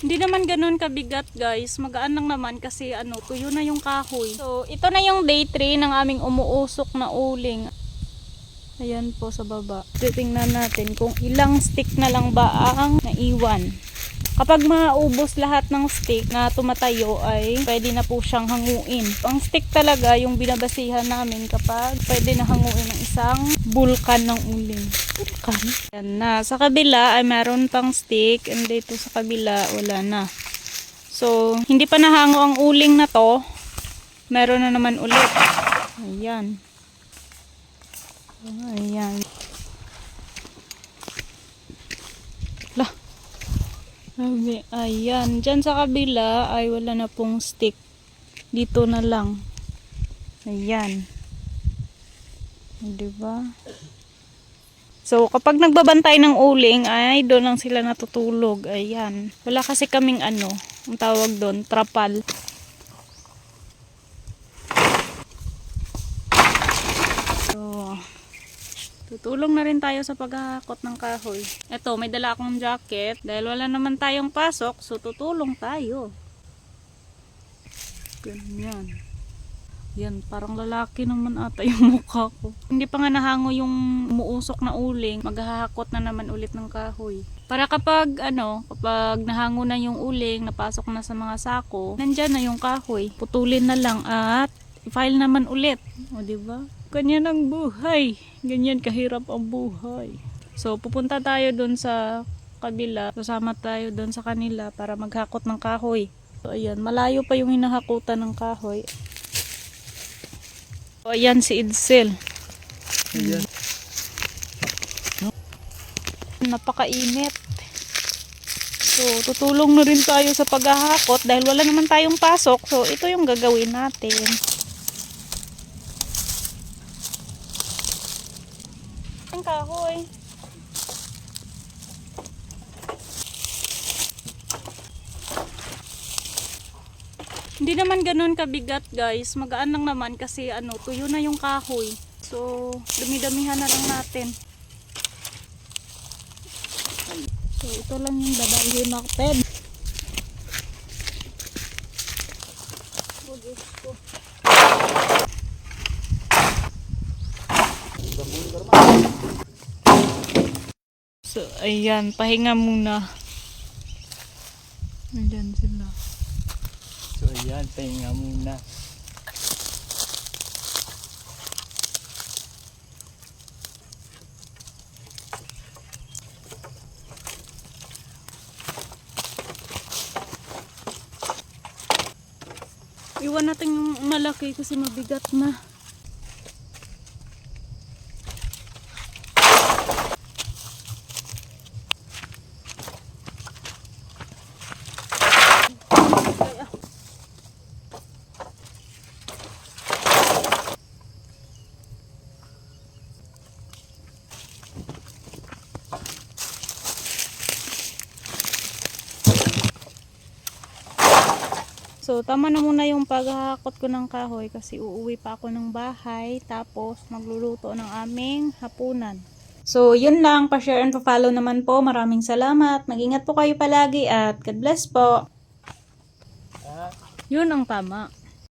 Hindi naman ganun kabigat guys. Magaan lang naman kasi ano, tuyo na yung kahoy. So, ito na yung day 3 ng aming umuusok na uling. Ayan po sa baba. Titingnan natin kung ilang stick na lang ba ang naiwan. Kapag maubos lahat ng stick na tumatayo ay pwede na po siyang hanguin. Ang stick talaga yung binabasihan namin kapag pwede na hanguin ng isang bulkan ng uling. Bulkan? Yan na. Sa kabila ay meron pang stick and dito sa kabila wala na. So, hindi pa nahango ang uling na to. Meron na naman ulit. Ayan. Ayan. Ayan. Diyan sa kabila ay wala na pong stick. Dito na lang. Ayan. Diba? So, kapag nagbabantay ng uling, ay doon lang sila natutulog. Ayan. Wala kasi kaming ano, ang tawag doon, trapal. So, tutulong na rin tayo sa paghahakot ng kahoy. Eto, may dala akong jacket. Dahil wala naman tayong pasok, so tutulong tayo. Ganyan. Yan, parang lalaki naman ata yung mukha ko. Hindi pa nga nahango yung umuusok na uling, maghahakot na naman ulit ng kahoy. Para kapag ano, kapag nahango na yung uling, napasok na sa mga sako, nandyan na yung kahoy. Putulin na lang at file naman ulit. O, di ba? Ganyan ang buhay. Ganyan kahirap ang buhay. So, pupunta tayo doon sa kabila. Sasama tayo doon sa kanila para maghakot ng kahoy. So, ayan. Malayo pa yung hinahakutan ng kahoy. So, ayan si Idsel. Ayan. Napakainit. So, tutulong na rin tayo sa paghahakot dahil wala naman tayong pasok. So, ito yung gagawin natin. Kahoy. Hindi naman ganun kabigat guys. Magaan lang naman kasi ano, tuyo na yung kahoy. So, dumi-damihan na lang natin. So, ito lang yung dadalhin natin. Oh, ayan, pahinga muna. Ayan sila. So ayan, pahinga muna. Iwan natin yung malaki kasi mabigat na. So, tama na muna yung paghahakot ko ng kahoy kasi uuwi pa ako ng bahay tapos magluluto ng aming hapunan. So, yun lang. Pa-share and pa-follow naman po. Maraming salamat. Mag-ingat po kayo palagi at God bless po. Yun ang tama.